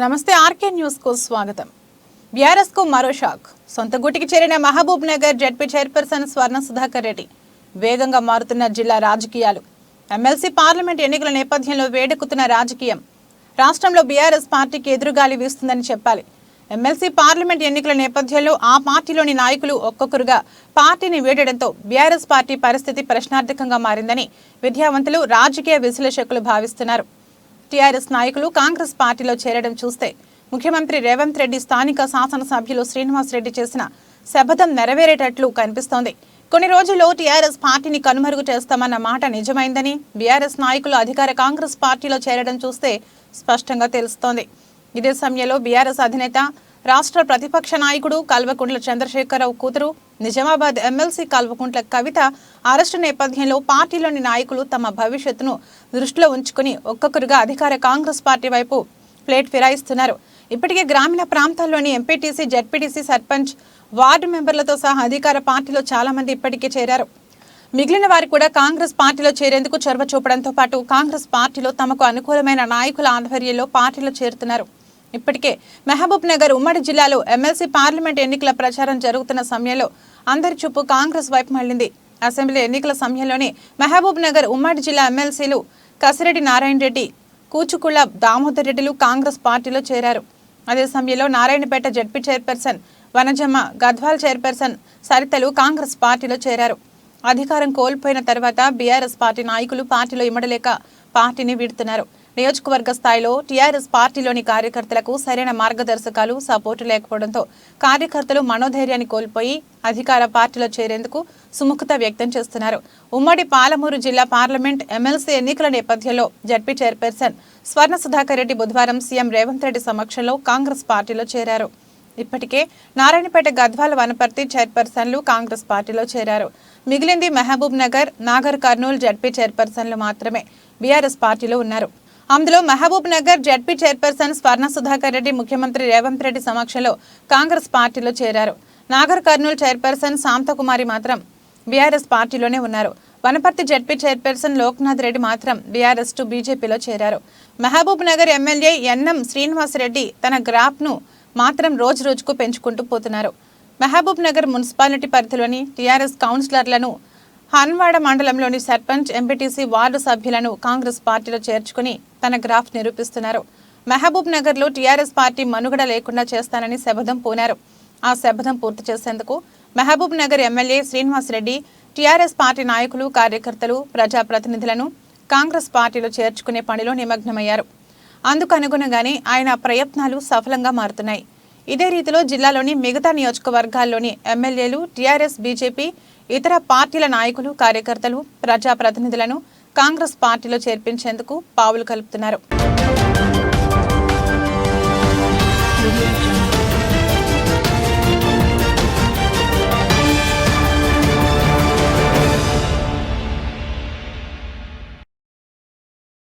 నమస్తే ఆర్కే న్యూస్కు స్వాగతం. బీఆర్ఎస్కు మరో షాక్. సొంత గుటికి చేరిన Mahabubnagar ZP chairperson Swarna Sudhakar Reddy వేగంగా మారుతున్న జిల్లా రాజకీయాలు. ఎమ్మెల్సీ పార్లమెంట్ ఎన్నికల నేపథ్యంలో వేడెక్కుతున్న రాజకీయం. రాష్ట్రంలో బీఆర్ఎస్ పార్టీకి ఎదురుగాలి వీస్తుందని చెప్పాలి. ఎమ్మెల్సీ పార్లమెంట్ ఎన్నికల నేపథ్యంలో ఆ పార్టీలోని నాయకులు ఒక్కొక్కరుగా పార్టీని వీడడంతో బీఆర్ఎస్ పార్టీ పరిస్థితి ప్రశ్నార్థకంగా మారిందని విద్యావంతులు రాజకీయ విశ్లేషకులు భావిస్తున్నారు. టీఆర్ఎస్ నాయకులు కాంగ్రెస్ పార్టీలో చేరడం చూస్తే ముఖ్యమంత్రి రేవంత్ రెడ్డి స్థానిక శాసనసభ్యులు శ్రీనివాస్ రెడ్డి చేసిన శపథం నెరవేరేటట్లు కనిపిస్తోంది. కొన్ని రోజుల్లో టీఆర్ఎస్ పార్టీని కనుమరుగు చేస్తామన్న మాట నిజమైందని బీఆర్ఎస్ నాయకులు అధికార కాంగ్రెస్ పార్టీలో చేరడం చూస్తే స్పష్టంగా తెలుస్తోంది. ఇదే సమయంలో బీఆర్ఎస్ అధినేత రాష్ట్ర ప్రతిపక్ష నాయకుడు కల్వకుంట్ల చంద్రశేఖరరావు కూతురు నిజామాబాద్ ఎమ్మెల్సీ కల్వకుంట్ల కవిత అరెస్టు నేపథ్యంలో పార్టీలోని నాయకులు తమ భవిష్యత్తును దృష్టిలో ఉంచుకుని ఒక్కొక్కరుగా అధికార కాంగ్రెస్ పార్టీ వైపు ప్లేట్ ఫిరాయిస్తున్నారు. ఇప్పటికే గ్రామీణ ప్రాంతాల్లోని ఎంపీటీసీ జడ్పీటీసీ సర్పంచ్ వార్డు మెంబర్లతో సహా అధికార పార్టీలో చాలామంది ఇప్పటికే చేరారు. మిగిలిన వారు కూడా కాంగ్రెస్ పార్టీలో చేరేందుకు చొరవ చూపడంతో పాటు కాంగ్రెస్ పార్టీలో తమకు అనుకూలమైన నాయకుల ఆధ్వర్యంలో పార్టీలో చేరుతున్నారు. ఇప్పటికే మహబూబ్ నగర్ ఉమ్మడి జిల్లాలో ఎమ్మెల్సీ పార్లమెంట్ ఎన్నికల ప్రచారం జరుగుతున్న సమయంలో అందరి చూపు కాంగ్రెస్ వైపు మళ్ళింది అసెంబ్లీ ఎన్నికల సమయంలోనే మహబూబ్ నగర్ ఉమ్మడి జిల్లా ఎమ్మెల్సీలు కసిరెడ్డి నారాయణ రెడ్డి కూచుకుళ్ళ దామోదర్ రెడ్డిలు కాంగ్రెస్ పార్టీలో చేరారు. అదే సమయంలో Narayanpet ZP chairperson Vanajamma Gadwal chairperson సరితలు Congress పార్టీలో చేరారు. అధికారం కోల్పోయిన తర్వాత బీఆర్ఎస్ పార్టీ నాయకులు పార్టీలో ఇమ్మడలేక పార్టీని వీడుతున్నారు. నియోజకవర్గ స్థాయిలో టీఆర్ఎస్ పార్టీలోని కార్యకర్తలకు సరైన మార్గదర్శకాలు సపోర్టు లేకపోవడంతో కార్యకర్తలు మనోధైర్యాన్ని కోల్పోయి అధికార పార్టీలో చేరేందుకు సుముఖత వ్యక్తం చేస్తున్నారు. ఉమ్మడి పాలమూరు జిల్లా పార్లమెంట్ ఎమ్మెల్సీ ఎన్నికల నేపథ్యంలో జడ్పీ చైర్పర్సన్ స్వర్ణ సుధాకర్ రెడ్డి బుధవారం సీఎం రేవంత్ రెడ్డి సమక్షంలో కాంగ్రెస్ పార్టీలో చేరారు. ఇప్పటికే నారాయణపేట గద్వాల వనపర్తి చైర్పర్సన్లు కాంగ్రెస్ పార్టీలో చేరారు. మిగిలింది Mahabubnagar Nagarkurnool ZP చైర్పర్సన్లు మాత్రమే బీఆర్ఎస్ పార్టీలో ఉన్నారు. అందులో Mahabubnagar ZP chairperson Swarna Sudhakar Reddy ముఖ్యమంత్రి రేవంత్ రెడ్డి సమక్షంలో కాంగ్రెస్ పార్టీలో చేరారు. నాగర్ కర్నూలు చైర్పర్సన్ శాంతకుమారి మాత్రం బీఆర్ఎస్ పార్టీలోనే ఉన్నారు. వనపర్తి జడ్పీ చైర్పర్సన్ లోక్నాథ్ రెడ్డి మాత్రం బీఆర్ఎస్ టు బీజేపీలో చేరారు. Mahabubnagar MLA NM Srinivasa Reddy తన గ్రాఫ్ను మాత్రం రోజు రోజుకు పెంచుకుంటూ పోతున్నారు. మహబూబ్ నగర్ మున్సిపాలిటీ పరిధిలోని టీఆర్ఎస్ కౌన్సిలర్లను హన్వాడ మండలంలోని సర్పంచ్ ఎంపీటీసీ వార్డు సభ్యులను కాంగ్రెస్ పార్టీలో చేర్చుకుని తన గ్రాఫ్ నిరూపిస్తున్నారు. మహబూబ్ నగర్లో టీఆర్ఎస్ పార్టీ మనుగడ లేకుండా చేస్తానని శపథం పూనారు. ఆ శపథం పూర్తి చేసేందుకు Mahabubnagar MLA Srinivasa Reddy TRS party నాయకులు కార్యకర్తలు ప్రజాప్రతినిధులను కాంగ్రెస్ పార్టీలో చేర్చుకునే పనిలో నిమగ్నమయ్యారు. అందుకు అనుగుణంగానే ఆయన ప్రయత్నాలు సఫలంగా మారుతున్నాయి. ఇదే రీతిలో జిల్లాలోని మిగతా నియోజకవర్గాల్లోని ఎమ్మెల్యేలు టీఆర్ఎస్ బీజేపీ ఇతర పార్టీల నాయకులు కార్యకర్తలు ప్రజాప్రతినిధులను కాంగ్రెస్ పార్టీలో చేర్పించేందుకు పావులు కలుపుతున్నారు.